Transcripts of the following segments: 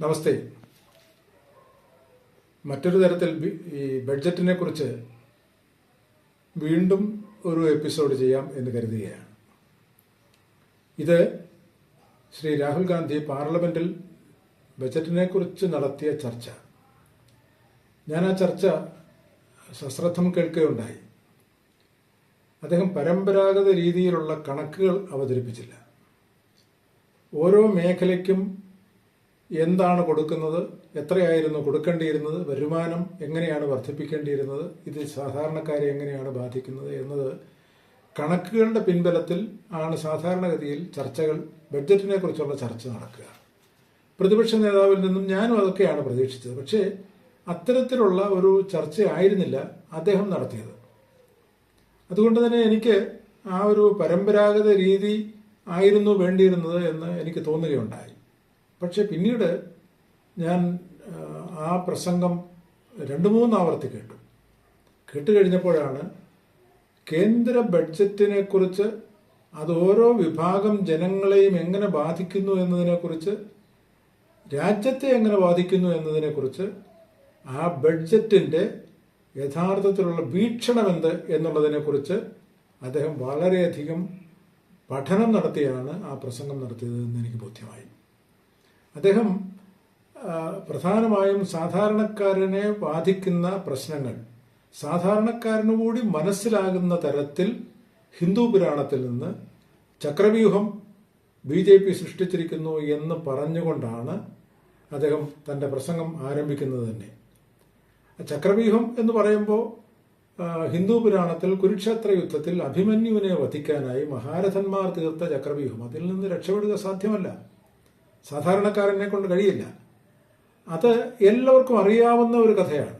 നമസ്തേ. മറ്റൊരു തരത്തിൽ ഈ ബഡ്ജറ്റിനെ കുറിച്ച് വീണ്ടും ഒരു എപ്പിസോഡ് ചെയ്യാം എന്ന് കരുതുകയാണ്. ഇത് ശ്രീ രാഹുൽ ഗാന്ധി പാർലമെന്റിൽ ബജറ്റിനെ കുറിച്ച് നടത്തിയ ചർച്ച. ഞാൻ ആ ചർച്ച സശ്രദ്ധം കേൾക്കുകയുണ്ടായി. അദ്ദേഹം പരമ്പരാഗത രീതിയിലുള്ള കണക്കുകൾ അവതരിപ്പിച്ചില്ല. ഓരോ മേഖലയ്ക്കും എന്താണ് കൊടുക്കുന്നത്? എത്രയായിരുന്നു കൊടുക്കേണ്ടിയിരുന്നത്? വരുമാനം എങ്ങനെയാണ് വർദ്ധിപ്പിക്കേണ്ടിയിരുന്നത്? ഇത് സാധാരണക്കാരെ എങ്ങനെയാണ് ബാധിക്കുന്നത് എന്നത് കണക്കുകളുടെ പിൻബലത്തിൽ ആണ് സാധാരണഗതിയിൽ ചർച്ചകൾ ബഡ്ജറ്റിനെ കുറിച്ചുള്ള ചർച്ച നടക്കുക. പ്രതിപക്ഷ നേതാവിൽ നിന്നും ഞാനും അതൊക്കെയാണ് പ്രതീക്ഷിച്ചത്. പക്ഷേ അത്തരത്തിലുള്ള ഒരു ചർച്ചയായിരുന്നില്ല അദ്ദേഹം നടത്തിയത്. അതുകൊണ്ട് തന്നെ എനിക്ക് ആ ഒരു പരമ്പരാഗത രീതി ആയിരുന്നു വേണ്ടിയിരുന്നത് എന്ന് എനിക്ക് തോന്നുകയുണ്ടായി. പക്ഷെ പിന്നീട് ഞാൻ ആ, പ്രസംഗം രണ്ട് മൂന്ന് ആവർത്തി കേട്ടു. കേട്ട് കഴിഞ്ഞപ്പോഴാണ് കേന്ദ്ര ബഡ്ജറ്റിനെ കുറിച്ച് അത് ഓരോ വിഭാഗം ജനങ്ങളെയും എങ്ങനെ ബാധിക്കുന്നു എന്നതിനെക്കുറിച്ച് രാജ്യത്തെ എങ്ങനെ ബാധിക്കുന്നു എന്നതിനെക്കുറിച്ച് ആ ബഡ്ജറ്റിന്റെ യഥാർത്ഥത്തിലുള്ള വീക്ഷണം എന്ത് എന്നുള്ളതിനെക്കുറിച്ച് അദ്ദേഹം വളരെയധികം പഠനം നടത്തിയാണ് ആ പ്രസംഗം നടത്തിയതെന്ന് എനിക്ക് ബോധ്യമായി. അദ്ദേഹം പ്രധാനമായും സാധാരണക്കാരനെ ബാധിക്കുന്ന പ്രശ്നങ്ങൾ സാധാരണക്കാരനുകൂടി മനസ്സിലാകുന്ന തരത്തിൽ ഹിന്ദു പുരാണത്തിൽ നിന്ന് ചക്രവ്യൂഹം ബി ജെ പി സൃഷ്ടിച്ചിരിക്കുന്നു എന്ന് പറഞ്ഞുകൊണ്ടാണ് അദ്ദേഹം തന്റെ പ്രസംഗം ആരംഭിക്കുന്നത് തന്നെ. ചക്രവ്യൂഹം എന്ന് പറയുമ്പോൾ ഹിന്ദു പുരാണത്തിൽ കുരുക്ഷേത്ര യുദ്ധത്തിൽ അഭിമന്യുവിനെ വധിക്കാനായി മഹാരഥന്മാർ തീർത്ത ചക്രവ്യൂഹം. അതിൽ നിന്ന് രക്ഷപ്പെടുക സാധ്യമല്ല. സാധാരണക്കാരനെ കൊണ്ട് കഴിയില്ല. അത് എല്ലാവർക്കും അറിയാവുന്ന ഒരു കഥയാണ്.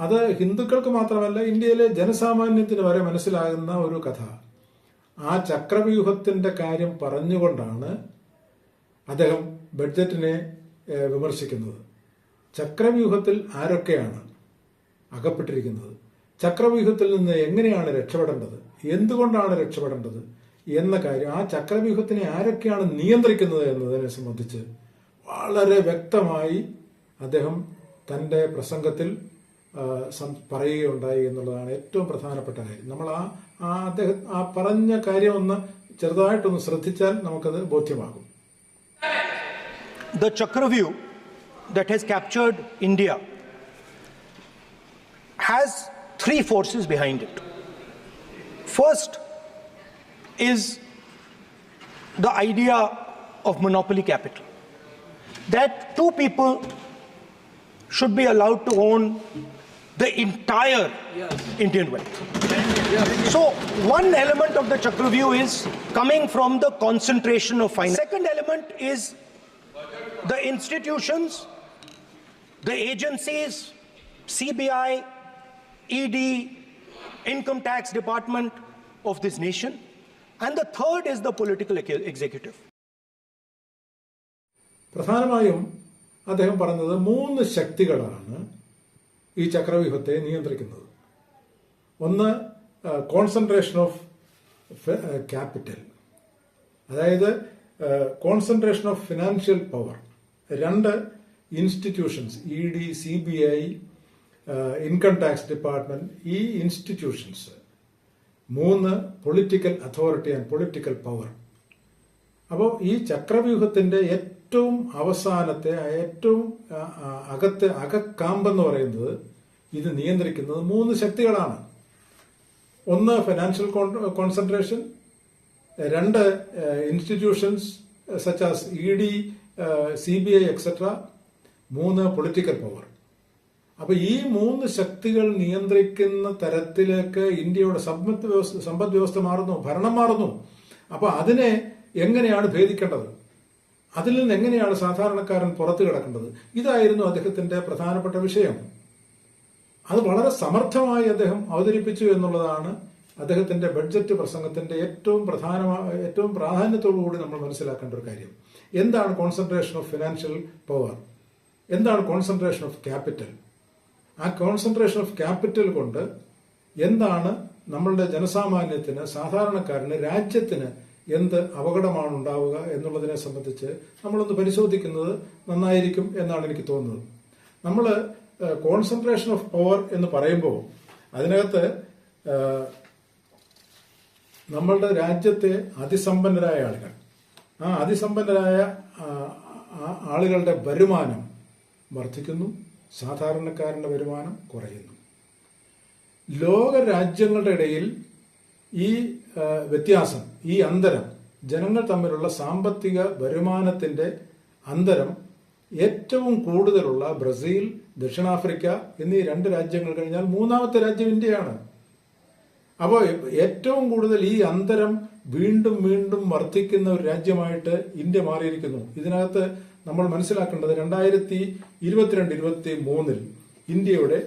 അത് ഹിന്ദുക്കൾക്ക് മാത്രമല്ല ഇന്ത്യയിലെ ജനസാമാന്യത്തിന് വരെ മനസ്സിലാകുന്ന ഒരു കഥ. ആ ചക്രവ്യൂഹത്തിന്റെ കാര്യം പറഞ്ഞുകൊണ്ടാണ് അദ്ദേഹം ബഡ്ജറ്റിനെ വിമർശിക്കുന്നത്. ചക്രവ്യൂഹത്തിൽ ആരൊക്കെയാണ് അകപ്പെട്ടിരിക്കുന്നത്? ചക്രവ്യൂഹത്തിൽ നിന്ന് എങ്ങനെയാണ് രക്ഷപ്പെടേണ്ടത്? എന്തുകൊണ്ടാണ് രക്ഷപ്പെടേണ്ടത്? എന്ന കാര്യം ആ ചക്രവ്യൂഹത്തിനെ ആരൊക്കെയാണ് നിയന്ത്രിക്കുന്നത് എന്നതിനെ സംബന്ധിച്ച് വളരെ വ്യക്തമായി അദ്ദേഹം തന്റെ പ്രസംഗത്തിൽ പറയുകയുണ്ടായി എന്നുള്ളതാണ് ഏറ്റവും പ്രധാനപ്പെട്ട കാര്യം നമ്മൾ ആ ആ അദ്ദേഹം ആ പറഞ്ഞ കാര്യം ഒന്ന് ചെറുതായിട്ടൊന്ന് ശ്രദ്ധിച്ചാൽ നമുക്കത് ബോധ്യമാകും the Chakravyuh that has captured India has three forces behind it. First is the idea of monopoly capital, that two people should be allowed to own the entire Indian wealth. So, one element of the Chakraview is coming from the concentration of finance. Second element is the institutions, the agencies, CBI, ED, Income Tax Department of this nation. And the third is the political ex- executive. പ്രധാനമായും അദ്ദേഹം പറഞ്ഞത് മൂന്ന് ശക്തികളാണ് ഈ ചക്രവ്യൂഹത്തെ നിയന്ത്രിക്കുന്നത്. ഒന്ന് concentration of capital അതായത് concentration of financial power രണ്ട് institutions E D C B I income tax department ഈ ഇൻസ്റ്റിറ്റ്യൂഷൻസ് മൂന്ന് political authority and political power അപ്പോൾ ഈ ചക്രവ്യൂഹത്തിന്റെ ഏറ്റവും അവസാനത്തെ ഏറ്റവും അകത്ത് അകക്കാമ്പെന്ന് പറയുന്നത് ഇത് നിയന്ത്രിക്കുന്നത് മൂന്ന് ശക്തികളാണ്. ഒന്ന് ഫിനാൻഷ്യൽ കോൺസെൻട്രേഷൻ രണ്ട് institutions such as E D C B I etcetera മൂന്ന് പൊളിറ്റിക്കൽ പവർ അപ്പൊ ഈ മൂന്ന് ശക്തികൾ നിയന്ത്രിക്കുന്ന തരത്തിലേക്ക് ഇന്ത്യയുടെ സമ്പദ് വ്യവസ്ഥ സമ്പദ് വ്യവസ്ഥ മാറുന്നു ഭരണം മാറുന്നു. അപ്പൊ അതിനെ എങ്ങനെയാണ് ഭേദിക്കേണ്ടത്? അതിൽ നിന്ന് എങ്ങനെയാണ് സാധാരണക്കാരൻ പുറത്തു കിടക്കേണ്ടത്? ഇതായിരുന്നു അദ്ദേഹത്തിന്റെ പ്രധാനപ്പെട്ട വിഷയം. അത് വളരെ സമർത്ഥമായി അദ്ദേഹം അവതരിപ്പിച്ചു എന്നുള്ളതാണ് അദ്ദേഹത്തിന്റെ ബഡ്ജറ്റ് പ്രസംഗത്തിന്റെ ഏറ്റവും പ്രധാനമായ ഏറ്റവും പ്രാധാന്യത്തോടു കൂടി നമ്മൾ മനസ്സിലാക്കേണ്ട ഒരു കാര്യം. എന്താണ് കോൺസെൻട്രേഷൻ ഓഫ് ഫിനാൻഷ്യൽ പവർ എന്താണ് കോൺസെൻട്രേഷൻ ഓഫ് ക്യാപിറ്റൽ ആ കോൺസെൻട്രേഷൻ ഓഫ് ക്യാപിറ്റൽ കൊണ്ട് എന്താണ് നമ്മളുടെ ജനസാമാന്യത്തിന് സാധാരണക്കാരന് രാജ്യത്തിന് എന്ത് അപകടമാണ് ഉണ്ടാവുക എന്നുള്ളതിനെ സംബന്ധിച്ച് നമ്മളൊന്ന് പരിശോധിക്കുന്നത് നന്നായിരിക്കും എന്നാണ് എനിക്ക് തോന്നുന്നത്. നമ്മൾ കോൺസെൻട്രേഷൻ ഓഫ് പവർ എന്ന് പറയുമ്പോൾ അതിനകത്ത് നമ്മളുടെ രാജ്യത്തെ അതിസമ്പന്നരായ ആളുകൾ ആ അതിസമ്പന്നരായ ആളുകളുടെ വരുമാനം വർദ്ധിക്കുന്നു. സാധാരണക്കാരന്റെ വരുമാനം കുറയുന്നു. ലോക രാജ്യങ്ങളുടെ ഇടയിൽ ഈ വ്യത്യാസം ഈ അന്തരം ജനങ്ങൾ തമ്മിലുള്ള സാമ്പത്തിക വരുമാനത്തിന്റെ അന്തരം ഏറ്റവും കൂടുതലുള്ള ബ്രസീൽ ദക്ഷിണാഫ്രിക്ക എന്നീ രണ്ട് രാജ്യങ്ങൾ കഴിഞ്ഞാൽ മൂന്നാമത്തെ രാജ്യം ഇന്ത്യയാണ്. അപ്പോൾ ഏറ്റവും കൂടുതൽ ഈ അന്തരം വീണ്ടും വീണ്ടും വർദ്ധിക്കുന്ന ഒരു രാജ്യമായിട്ട് ഇന്ത്യ മാറിയിരിക്കുന്നു. ഇതിനകത്ത് നമ്മൾ മനസ്സിലാക്കേണ്ടത് രണ്ടായിരത്തി ഇരുപത്തിരണ്ട് ഇരുപത്തി മൂന്നിൽ ഇന്ത്യയുടെ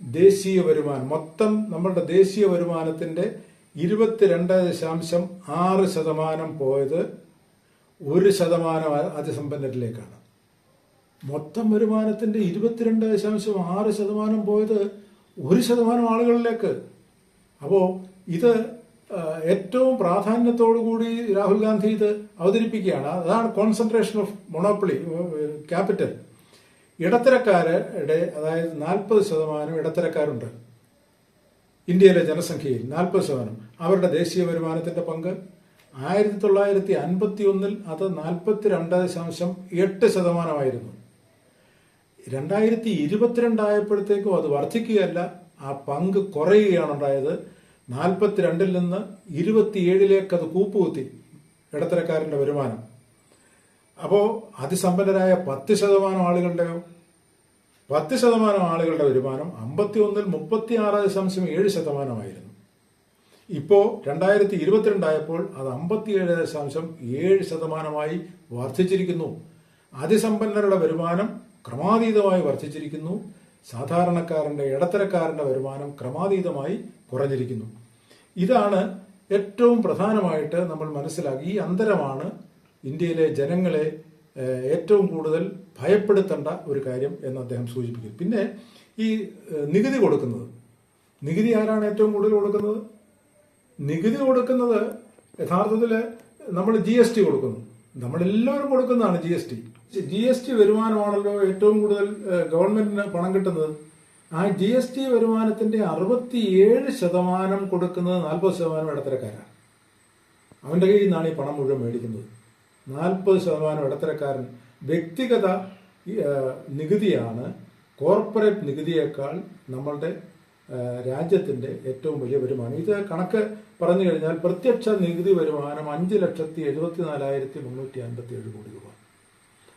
ദേശീയ വരുമാനം മൊത്തം നമ്മളുടെ ദേശീയ വരുമാനത്തിന്റെ ഇരുപത്തിരണ്ട് ദശാംശം ആറ് ശതമാനം പോയത് ഒരു ശതമാനം അതിസമ്പന്നരിലേക്കാണ്. മൊത്തം വരുമാനത്തിന്റെ ഇരുപത്തിരണ്ട് ദശാംശം ആറ് ശതമാനം പോയത് ഒരു ശതമാനം ആളുകളിലേക്ക്. അപ്പോ ഇത് ഏറ്റവും പ്രാധാന്യത്തോടു കൂടി രാഹുൽ ഗാന്ധി ഇത് അവതരിപ്പിക്കുകയാണ്. അതാണ് കോൺസെൻട്രേഷൻ ഓഫ് മൊണോപ്പിളി ക്യാപിറ്റൽ ഇടത്തരക്കാരുടെ അതായത് നാൽപ്പത് ശതമാനം ഇടത്തരക്കാരുണ്ട്. ഇന്ത്യയിലെ ജനസംഖ്യയിൽ നാൽപ്പത് ശതമാനം. അവരുടെ ദേശീയ വരുമാനത്തിന്റെ പങ്ക് ആയിരത്തി തൊള്ളായിരത്തി അൻപത്തി ഒന്നിൽ അത് നാൽപ്പത്തി രണ്ട് ദശാംശം എട്ട് ശതമാനമായിരുന്നു. രണ്ടായിരത്തി ഇരുപത്തിരണ്ടായപ്പോഴത്തേക്കും അത് വർദ്ധിക്കുകയല്ല ആ പങ്ക് കുറയുകയാണ് ഉണ്ടായത്. നാൽപ്പത്തിരണ്ടിൽ നിന്ന് ഇരുപത്തിയേഴിലേക്ക് അത് കൂപ്പുകുത്തി ഇടത്തരക്കാരന്റെ വരുമാനം. അപ്പോ അതിസമ്പന്നരായ പത്ത് ശതമാനം ആളുകളുടെയോ പത്ത് ശതമാനം ആളുകളുടെ വരുമാനം അമ്പത്തി ഒന്നിൽ മുപ്പത്തി ആറ് ദശാംശം ഏഴ് ശതമാനമായിരുന്നു. ഇപ്പോ രണ്ടായിരത്തി ഇരുപത്തിരണ്ടായപ്പോൾ അത് അമ്പത്തിയേഴ് ദശാംശം ഏഴ് ശതമാനമായി വർദ്ധിച്ചിരിക്കുന്നു. അതിസമ്പന്നരുടെ വരുമാനം ക്രമാതീതമായി വർദ്ധിച്ചിരിക്കുന്നു. സാധാരണക്കാരന്റെ ഇടത്തരക്കാരന്റെ വരുമാനം ക്രമാതീതമായി കുറഞ്ഞിരിക്കുന്നു. ഇതാണ് ഏറ്റവും പ്രധാനമായിട്ട് നമ്മൾ മനസ്സിലാക്കി ഈ അന്തരമാണ് ഇന്ത്യയിലെ ജനങ്ങളെ ഏറ്റവും കൂടുതൽ ഭയപ്പെടുത്തേണ്ട ഒരു കാര്യം എന്ന് അദ്ദേഹം സൂചിപ്പിക്കുന്നു. പിന്നെ ഈ നികുതി കൊടുക്കുന്നത്. നികുതി ആരാണ് ഏറ്റവും കൂടുതൽ കൊടുക്കുന്നത്? നികുതി കൊടുക്കുന്നത് യഥാർത്ഥത്തിൽ നമ്മൾ ജി കൊടുക്കുന്നു. നമ്മളെല്ലാവരും കൊടുക്കുന്നതാണ് G S T G S T വരുമാനമാണല്ലോ ഏറ്റവും കൂടുതൽ ഗവൺമെന്റിന് പണം കിട്ടുന്നത്. ആ ജി എസ് ടി വരുമാനത്തിന്റെ അറുപത്തിയേഴ് ശതമാനം കൊടുക്കുന്നത് നാൽപ്പത് ശതമാനം ഇടത്തരക്കാരാണ്. അവന്റെ കയ്യിൽ നിന്നാണ് ഈ പണം മുഴുവൻ മേടിക്കുന്നത്. നാൽപ്പത് ശതമാനം ഇടത്തരക്കാരൻ വ്യക്തിഗത നികുതിയാണ്. കോർപ്പറേറ്റ് നികുതിയേക്കാൾ നമ്മളുടെ രാജ്യത്തിന്റെ ഏറ്റവും വലിയ വരുമാനം. ഇത് കണക്ക് പറഞ്ഞു കഴിഞ്ഞാൽ പ്രത്യക്ഷ നികുതി വരുമാനം അഞ്ച് ലക്ഷത്തി എഴുപത്തിനാലായിരത്തി മുന്നൂറ്റി അൻപത്തി ഏഴ് കോടി രൂപ.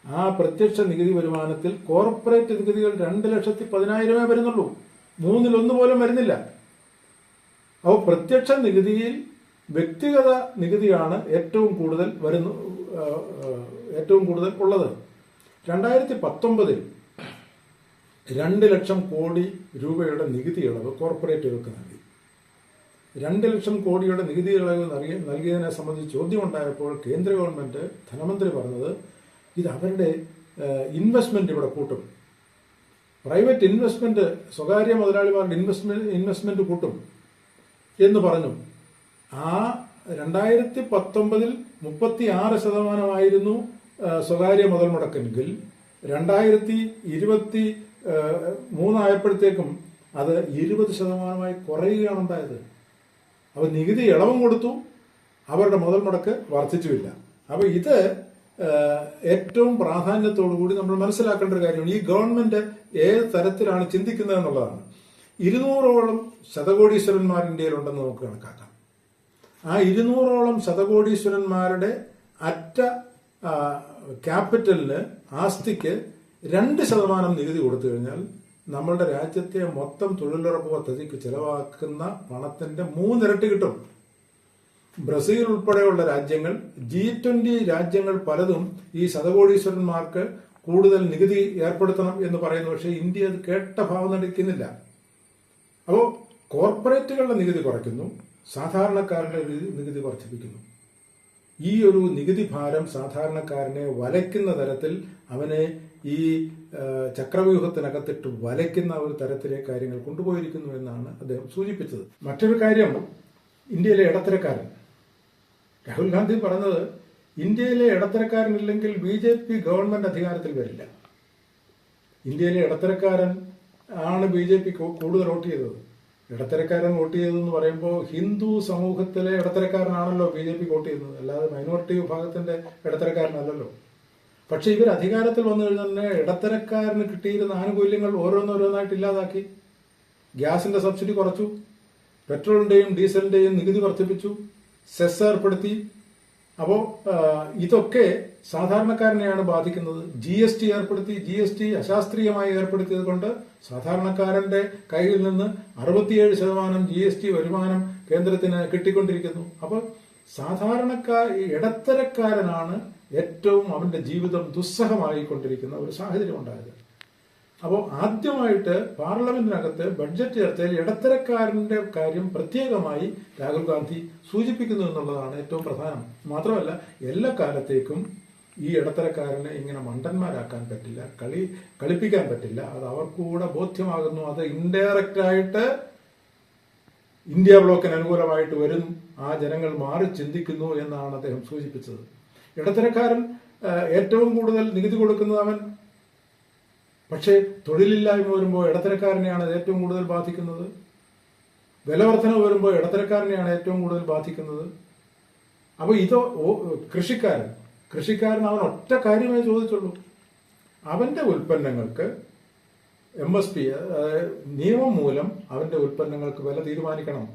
ആ പ്രത്യക്ഷ നികുതി വരുമാനത്തിൽ കോർപ്പറേറ്റ് നികുതികൾ രണ്ട് ലക്ഷത്തി പതിനായിരമേ വരുന്നുള്ളൂ. മൂന്നിലൊന്ന് പോലും വരുന്നില്ല. അപ്പോൾ പ്രത്യക്ഷ നികുതിയിൽ വ്യക്തിഗത നികുതിയാണ് ഏറ്റവും കൂടുതൽ വരുന്ന ഏറ്റവും കൂടുതൽ ഉള്ളത്. രണ്ടായിരത്തി പത്തൊമ്പതിൽ രണ്ട് ലക്ഷം കോടി രൂപയുടെ നികുതി ഇളവ് കോർപ്പറേറ്റുകൾക്ക് നൽകി. രണ്ട് ലക്ഷം കോടിയുടെ നികുതി ഇളവ് നൽകി നൽകിയതിനെ സംബന്ധിച്ച് ചോദ്യം ചോദ്യമുണ്ടായപ്പോൾ കേന്ദ്ര ഗവൺമെന്റ് ധനമന്ത്രി പറഞ്ഞത് ഇത് അവരുടെ ഇൻവെസ്റ്റ്മെന്റ് ഇവിടെ കൂട്ടും. പ്രൈവറ്റ് ഇൻവെസ്റ്റ്മെന്റ് സ്വകാര്യ മുതലാളിമാരുടെ ഇൻവെസ്റ്റ്മെന്റ് ഇൻവെസ്റ്റ്മെന്റ് കൂട്ടും എന്ന് പറഞ്ഞു. ആ രണ്ടായിരത്തി പത്തൊമ്പതിൽ മുപ്പത്തി ആറ് ശതമാനമായിരുന്നു സ്വകാര്യ മുതൽ മുടക്കെങ്കിൽ രണ്ടായിരത്തി ഇരുപത്തി മൂന്നായപ്പോഴത്തേക്കും അത് ഇരുപത് ശതമാനമായി കുറയുകയാണ് ഉണ്ടായത്. അപ്പൊ നികുതി ഇളവും കൊടുത്തു. അവരുടെ മുതൽ മുടക്ക് വർദ്ധിച്ചുമില്ല. അപ്പൊ ഇത് ഏറ്റവും കൂടി നമ്മൾ മനസ്സിലാക്കേണ്ട ഒരു കാര്യമാണ്. ഈ ഗവൺമെന്റ് ഏത് തരത്തിലാണ് ചിന്തിക്കുന്നത് എന്നുള്ളതാണ്. ഇരുന്നൂറോളം ശതകോടീശ്വരന്മാർ ഇന്ത്യയിലുണ്ടെന്ന് നമുക്ക് കണക്കാക്കാം. ആ ഇരുന്നൂറോളം ശതകോടീശ്വരന്മാരുടെ അറ്റ ക്യാപിറ്റലിന് ആസ്തിക്ക് രണ്ട് ശതമാനം നികുതി കൊടുത്തു കഴിഞ്ഞാൽ നമ്മളുടെ രാജ്യത്തെ മൊത്തം തൊഴിലുറപ്പ് പദ്ധതിക്ക് ചെലവാക്കുന്ന പണത്തിന്റെ മൂന്നിരട്ടി കിട്ടും. ബ്രസീൽ ഉൾപ്പെടെയുള്ള രാജ്യങ്ങൾ ജി ട്വന്റി രാജ്യങ്ങൾ പലതും ഈ ശതകോടീശ്വരന്മാർക്ക് കൂടുതൽ നികുതി ഏർപ്പെടുത്തണം എന്ന് പറയുന്നു. പക്ഷേ ഇന്ത്യ അത് കേട്ട ഭാവം നടിക്കുന്നില്ല. അപ്പോൾ കോർപ്പറേറ്റുകളുടെ നികുതി കുറയ്ക്കുന്നു സാധാരണക്കാരുടെ നികുതി- വർദ്ധിപ്പിക്കുന്നു. ഈ ഒരു നികുതി ഭാരം സാധാരണക്കാരനെ വലയ്ക്കുന്ന തരത്തിൽ അവനെ ഈ ചക്രവ്യൂഹത്തിനകത്തിട്ട് വലയ്ക്കുന്ന ഒരു തരത്തിലെ കാര്യങ്ങൾ കൊണ്ടുപോയിരിക്കുന്നു എന്നാണ് അദ്ദേഹം സൂചിപ്പിച്ചത്. മറ്റൊരു കാര്യം ഇന്ത്യയിലെ ഇടത്തരക്കാരൻ. രാഹുൽ ഗാന്ധി പറഞ്ഞത് ഇന്ത്യയിലെ ഇടത്തരക്കാരനില്ലെങ്കിൽ ബി ജെ പി ഗവൺമെന്റ് അധികാരത്തിൽ വരില്ല. ഇന്ത്യയിലെ ഇടത്തരക്കാരൻ ആണ് ബി ജെ പി കൂടുതൽ വോട്ട് ചെയ്തത്. ഇടത്തരക്കാരൻ വോട്ട് ചെയ്തതെന്ന് പറയുമ്പോൾ ഹിന്ദു സമൂഹത്തിലെ ഇടത്തരക്കാരനാണല്ലോ ബി ജെ പി വോട്ട് ചെയ്യുന്നത്. അല്ലാതെ മൈനോറിറ്റി വിഭാഗത്തിന്റെ ഇടത്തരക്കാരനല്ലല്ലോ. പക്ഷെ ഇവർ അധികാരത്തിൽ വന്നു കഴിഞ്ഞാൽ ഇടത്തരക്കാരന് കിട്ടിയിരുന്ന ആനുകൂല്യങ്ങൾ ഓരോന്നോരോന്നായിട്ട് ഇല്ലാതാക്കി. ഗ്യാസിന്റെ സബ്സിഡി കുറച്ചു പെട്രോളിന്റെയും ഡീസലിന്റെയും നികുതി വർദ്ധിപ്പിച്ചു സെസ് ഏർപ്പെടുത്തി. അപ്പോൾ ഇതൊക്കെ സാധാരണക്കാരനെയാണ് ബാധിക്കുന്നത്. ജി എസ് ടി ഏർപ്പെടുത്തി ജി എസ് ടി അശാസ്ത്രീയമായി ഏർപ്പെടുത്തിയത് കൊണ്ട് സാധാരണക്കാരന്റെ കയ്യിൽ നിന്ന് അറുപത്തിയേഴ് ശതമാനം ജി എസ് ടി വരുമാനം കേന്ദ്രത്തിന് കിട്ടിക്കൊണ്ടിരിക്കുന്നു. അപ്പോൾ സാധാരണക്കാർ ഇടത്തരക്കാരനാണ് ഏറ്റവും അവന്റെ ജീവിതം ദുസ്സഹമായിക്കൊണ്ടിരിക്കുന്ന ഒരു സാഹചര്യം ഉണ്ടായത്. അപ്പോൾ ആദ്യമായിട്ട് പാർലമെന്റിനകത്ത് ബഡ്ജറ്റ് ചർച്ചയിൽ ഇടത്തരക്കാരന്റെ കാര്യം പ്രത്യേകമായി രാഹുൽ ഗാന്ധി സൂചിപ്പിക്കുന്നു എന്നുള്ളതാണ് ഏറ്റവും പ്രധാനം. മാത്രമല്ല എല്ലാ കാലത്തേക്കും ഈ ഇടത്തരക്കാരനെ ഇങ്ങനെ മണ്ടന്മാരാക്കാൻ പറ്റില്ല കളി കളിപ്പിക്കാൻ പറ്റില്ല. അത് അവർക്കൂടെ ബോധ്യമാകുന്നു. അത് ഇൻഡയറക്റ്റ് ആയിട്ട് ഇന്ത്യ ബ്ലോക്കിന് അനുകൂലമായിട്ട് വരും. ആ ജനങ്ങൾ മാറി ചിന്തിക്കുന്നു എന്നാണ് അദ്ദേഹം സൂചിപ്പിച്ചത്. ഇടത്തരക്കാരൻ ഏറ്റവും കൂടുതൽ നികുതി കൊടുക്കുന്നത് അവൻ പക്ഷേ തൊഴിലില്ലായ്മ വരുമ്പോൾ ഇടത്തരക്കാരനെയാണ് ഏറ്റവും കൂടുതൽ ബാധിക്കുന്നത്. വിലവർധന വരുമ്പോൾ ഇടത്തരക്കാരനെയാണ് ഏറ്റവും കൂടുതൽ ബാധിക്കുന്നത്. അപ്പോൾ ഇത് കൃഷിക്കാരൻ കൃഷിക്കാരൻ അവൻ ഒറ്റ കാര്യമേ ചോദിച്ചുള്ളൂ. അവന്റെ ഉൽപ്പന്നങ്ങൾക്ക് എം എസ് പി നിയമം മൂലം അവന്റെ ഉൽപ്പന്നങ്ങൾക്ക് വില തീരുമാനിക്കണം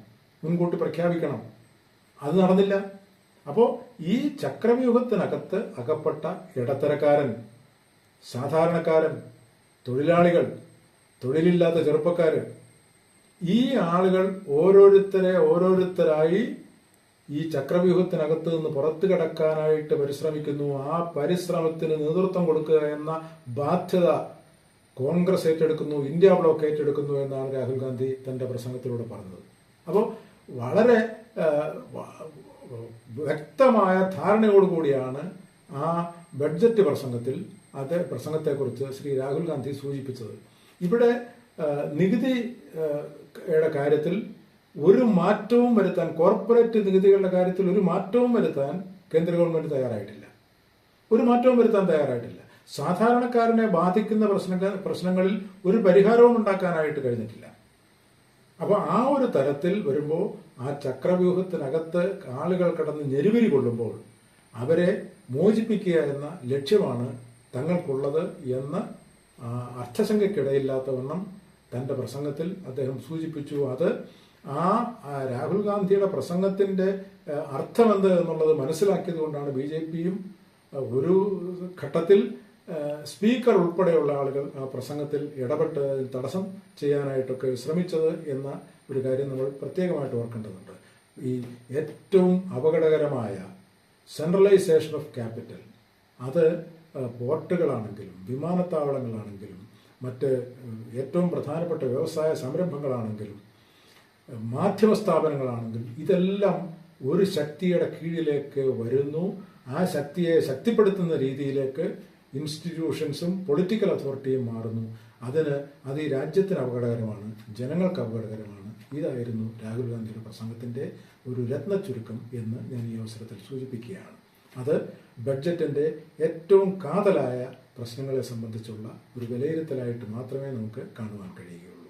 മുൻകൂട്ടി പ്രഖ്യാപിക്കണം. അത് നടന്നില്ല. അപ്പോൾ ഈ ചക്രവ്യൂഹത്തിനകത്ത് അകപ്പെട്ട ഇടത്തരക്കാരൻ സാധാരണക്കാരൻ തൊഴിലാളികൾ തൊഴിലില്ലാത്ത ചെറുപ്പക്കാർ ഈ ആളുകൾ ഓരോരുത്തരെ ഓരോരുത്തരായി ഈ ചക്രവ്യൂഹത്തിനകത്ത് നിന്ന് പുറത്തു കിടക്കാനായിട്ട് പരിശ്രമിക്കുന്നു. ആ പരിശ്രമത്തിന് നേതൃത്വം കൊടുക്കുക എന്ന ബാധ്യത കോൺഗ്രസ് ഏറ്റെടുക്കുന്നു ഇന്ത്യ ബ്ലോക്ക് ഏറ്റെടുക്കുന്നു എന്നാണ് രാഹുൽ ഗാന്ധി തന്റെ പ്രസംഗത്തിലൂടെ പറഞ്ഞത്. അപ്പോൾ വളരെ വ്യക്തമായ ധാരണയോടുകൂടിയാണ് ആ ബഡ്ജറ്റ് പ്രസംഗത്തിൽ അത് പ്രസംഗത്തെക്കുറിച്ച് ശ്രീ രാഹുൽ ഗാന്ധി സൂചിപ്പിച്ചത്. ഇവിടെ നികുതിയുടെ നികുതി യുടെ കാര്യത്തിൽ ഒരു മാറ്റവും വരുത്താൻ കോർപ്പറേറ്റ് നികുതികളുടെ കാര്യത്തിൽ ഒരു മാറ്റവും വരുത്താൻ കേന്ദ്ര ഗവൺമെന്റ് തയ്യാറായിട്ടില്ല. ഒരു മാറ്റവും വരുത്താൻ തയ്യാറായിട്ടില്ല. സാധാരണക്കാരനെ ബാധിക്കുന്ന പ്രശ്നങ്ങൾ പ്രശ്നങ്ങളിൽ ഒരു പരിഹാരവും ഉണ്ടാക്കാനായിട്ട് കഴിഞ്ഞിട്ടില്ല. അപ്പോൾ ആ ഒരു തരത്തിൽ വരുമ്പോൾ ആ ചക്രവ്യൂഹത്തിനകത്ത് ആളുകൾ കടന്ന് ഞെരുവിരി കൊള്ളുമ്പോൾ അവരെ മോചിപ്പിക്കുക എന്ന ലക്ഷ്യമാണ് തങ്ങൾക്കുള്ളത് എന്ന് അർത്ഥശങ്കയ്ക്കിടയില്ലാത്ത വണ്ണം തന്റെ പ്രസംഗത്തിൽ അദ്ദേഹം സൂചിപ്പിച്ചു. അത് ആ രാഹുൽ ഗാന്ധിയുടെ പ്രസംഗത്തിന്റെ അർത്ഥമെന്ത് എന്നുള്ളത് മനസ്സിലാക്കിയത് കൊണ്ടാണ് ബി ജെ പിയും ഒരു ഘട്ടത്തിൽ സ്പീക്കർ ഉൾപ്പെടെയുള്ള ആളുകൾ ആ പ്രസംഗത്തിൽ ഇടപെട്ട് തടസ്സം ചെയ്യാനായിട്ടൊക്കെ ശ്രമിച്ചത് എന്ന ഒരു കാര്യം നമ്മൾ പ്രത്യേകമായിട്ട് ഓർക്കേണ്ടതുണ്ട്. ഈ ഏറ്റവും അപകടകരമായ സെൻട്രലൈസേഷൻ ഓഫ് ക്യാപിറ്റൽ അത് പോർട്ടുകളാണെങ്കിലും വിമാനത്താവളങ്ങളാണെങ്കിലും മറ്റ് ഏറ്റവും പ്രധാനപ്പെട്ട വ്യവസായ സംരംഭങ്ങളാണെങ്കിലും മാധ്യമ സ്ഥാപനങ്ങളാണെങ്കിലും ഇതെല്ലാം ഒരു ശക്തിയുടെ കീഴിലേക്ക് വരുന്നു. ആ ശക്തിയെ ശക്തിപ്പെടുത്തുന്ന രീതിയിലേക്ക് ഇൻസ്റ്റിറ്റ്യൂഷൻസും പൊളിറ്റിക്കൽ അതോറിറ്റിയും മാറുന്നു. അതിന് അത് ഈ രാജ്യത്തിന് അപകടകരമാണ് ജനങ്ങൾക്ക് അപകടകരമാണ്. ഇതായിരുന്നു രാഹുൽ ഗാന്ധിയുടെ പ്രസംഗത്തിന്റെ ഒരു രത്ന ചുരുക്കം എന്ന് ഞാൻ ഈ അവസരത്തിൽ സൂചിപ്പിക്കുകയാണ്. അത് ബഡ്ജറ്റിന്റെ ഏറ്റവും കാതലായ പ്രശ്നങ്ങളെ സംബന്ധിച്ചുള്ള ഒരു വിലയിരുത്തലായിട്ട് മാത്രമേ നമുക്ക് കാണുവാൻ കഴിയുകയുള്ളൂ.